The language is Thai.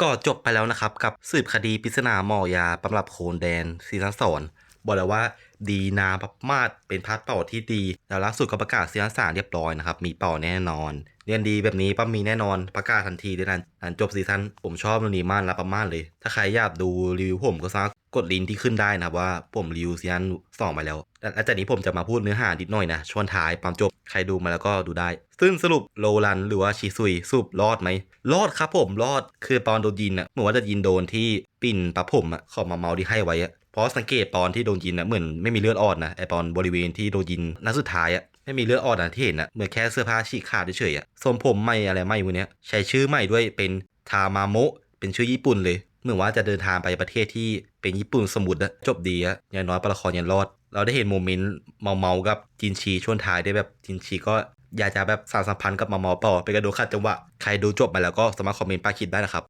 ก็จบไปแล้วนะครับ กับสืบคดีปริศนาหมอยาตำรับโคนแดนซีซั่นสอนบอกเลยว่าดีนามาดเป็นพาร์ทเป่าที่ดี แล้วล่าสุดก็ประกาศซีซั่นสามเรียบร้อยนะครับ มีเป่าแน่นอน เรียนดีแบบนี้ปั๊มมีแน่นอนประกาศทันทีด้วยนะหลังจบซีซั่นผมชอบเรื่องนี้มากและประมาณเลย ถ้าใครอยากดูรีวิวผมก็สามารถ กดลิงก์ที่ขึ้นได้นะครับว่าผมรีวิวซีซั่นสองไปแล้วและและจากนี้ผมจะมาพูดเนื้อหานิดหน่อยนะช่วงท้ายปั๊มจบใครดูมาแล้วก็ดูได้ ซึ่งสรุปโลรันหรือว่าชิซุยสรุปรอดไหมรอดครับผมรอดคือตอนโดนยินอะเหมือนว่าจะยินโดนที่ปิ่นปะผมอะขอบมาเมาที่ให้ไว้อะเพราะสังเกตตอนที่โดนยินอะเหมือนไม่มีเลือดออกนะไอตอนบริเวณที่โดนยินนัดสุดท้ายอะไม่มีเลือดออกนะที่เห็นอะเหมือนแค่เสื้อผ้าฉีกขาดเฉยๆอะทรงผมใหม่อะไรใหม่พวกเนี้ยใช้ชื่อใหม่ด้วยเป็นทามาโมะเป็นชื่อญี่ปุ่นเลย เหมือนว่าจะเดินทางไปประเทศที่เป็นญี่ปุ่นสมุทรอะจบดีอะอย่างน้อยปละครยังรอด เราได้เห็นโมเมนต์เมาเมากับจินชีช่วงท้ายได้แบบจินชีก็อยากจะแบบสานสัมพันธ์กับเมาๆต่อไปกระโดดขัดจังหวะใครดูจบมาแล้วก็สามารถคอมเมนต์ป้าคิดได้นะครับ